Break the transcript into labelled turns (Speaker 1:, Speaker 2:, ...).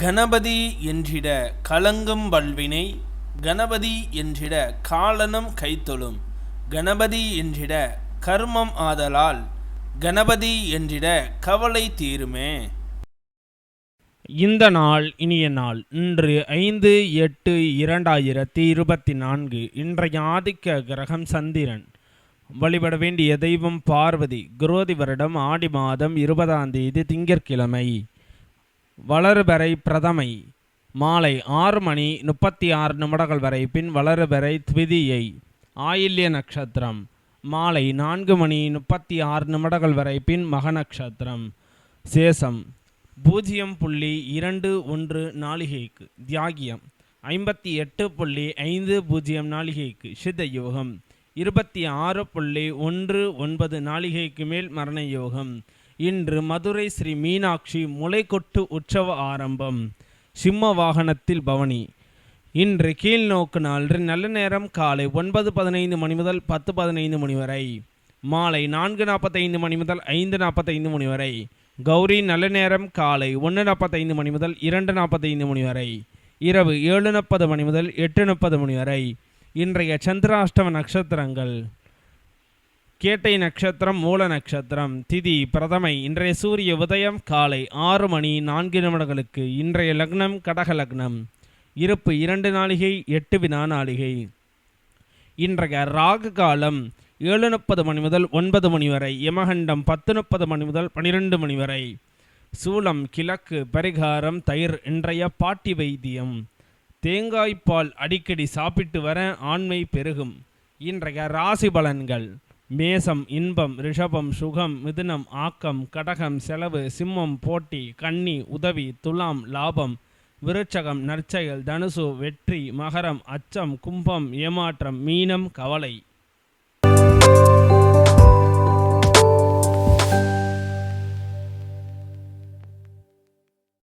Speaker 1: கணபதி என்றிட கலங்கும் வல்வினை கணபதி என்றிட காலனும் கைத்தொழும் கணபதி என்றிட கர்மம் ஆதலால் கணபதி என்றிட கவலை தீருமே.
Speaker 2: இந்த நாள் இனிய நாள் இன்று ஐந்து எட்டு இரண்டாயிரத்தி இருபத்தி நான்கு இன்றைய ஆதிக்க கிரகம் சந்திரன். வழிபட வேண்டிய தெய்வம் பார்வதி குரோதி வருடம் ஆடி மாதம் இருபதாம் தேதி திங்கட்கிழமை. வளருபெறை பிரதமை. மாலை ஆறு மணி முப்பத்தி ஆறு நிமிடங்கள் வரை பின் வளருபெறை த்விதியை ஆயில்ய நட்சத்திரம். மாலை நான்கு மணி முப்பத்தி ஆறு நிமிடங்கள் வரை பின் மக நட்சத்திரம் சேஷம். பூஜ்ஜியம் புள்ளி இரண்டு ஒன்று நாளிகைக்கு. தியாகியம். ஐம்பத்தி எட்டு புள்ளி ஐந்து பூஜ்ஜியம் நாளிகைக்கு. சித்த யோகம் இருபத்தி ஆறு புள்ளி ஒன்று ஒன்பது நாளிகைக்கு மேல் மரண யோகம் இன்று மதுரை ஸ்ரீ மீனாட்சி முளைக்கொட்டு உற்சவ ஆரம்பம். சிம்ம வாகனத்தில் பவனி. இன்று கீழ்நோக்கு நாள் நல்ல நேரம் காலை ஒன்பது பதினைந்து மணி முதல் பத்து பதினைந்து மணி வரை. மாலை நான்கு நாற்பத்தைந்து மணி முதல் ஐந்து நாற்பத்தைந்து மணி வரை. கௌரி நல்ல நேரம் காலை ஒன்று நாற்பத்தைந்து மணி முதல் இரண்டு நாற்பத்தைந்து மணி வரை. இரவு ஏழு நாற்பது மணி முதல் எட்டு முப்பது மணி வரை. இன்றைய சந்திராஷ்டம நட்சத்திரங்கள். கேட்டை நட்சத்திரம் மூல நட்சத்திரம் திதி பிரதமை இன்றைய சூரிய உதயம் காலை ஆறு மணி நான்கு நிமிடங்களுக்கு இன்றைய லக்னம் கடக லக்னம். இருப்பு இரண்டு நாளிகை எட்டு வினா நாளிகை. இன்றைய ராகு காலம் ஏழு முப்பது மணி முதல் ஒன்பது மணி வரை யமகண்டம் பத்து முப்பது மணி முதல் பனிரெண்டு மணி வரை. சூளம் கிழக்கு பரிகாரம் தயிர் இன்றைய பாட்டி வைத்தியம். தேங்காய்ப்பால் அடிக்கடி சாப்பிட்டு வர ஆண்மை பெருகும். இன்றைய ராசி பலன்கள். மேசம் இன்பம் ரிஷபம் சுகம் மிதுனம் ஆக்கம் கடகம் செலவு சிம்மம் போட்டி கன்னி உதவி துலாம் லாபம் விருச்சகம் நற்செயல் தனுசு வெற்றி மகரம் அச்சம் கும்பம் ஏமாற்றம் மீனம் கவலை.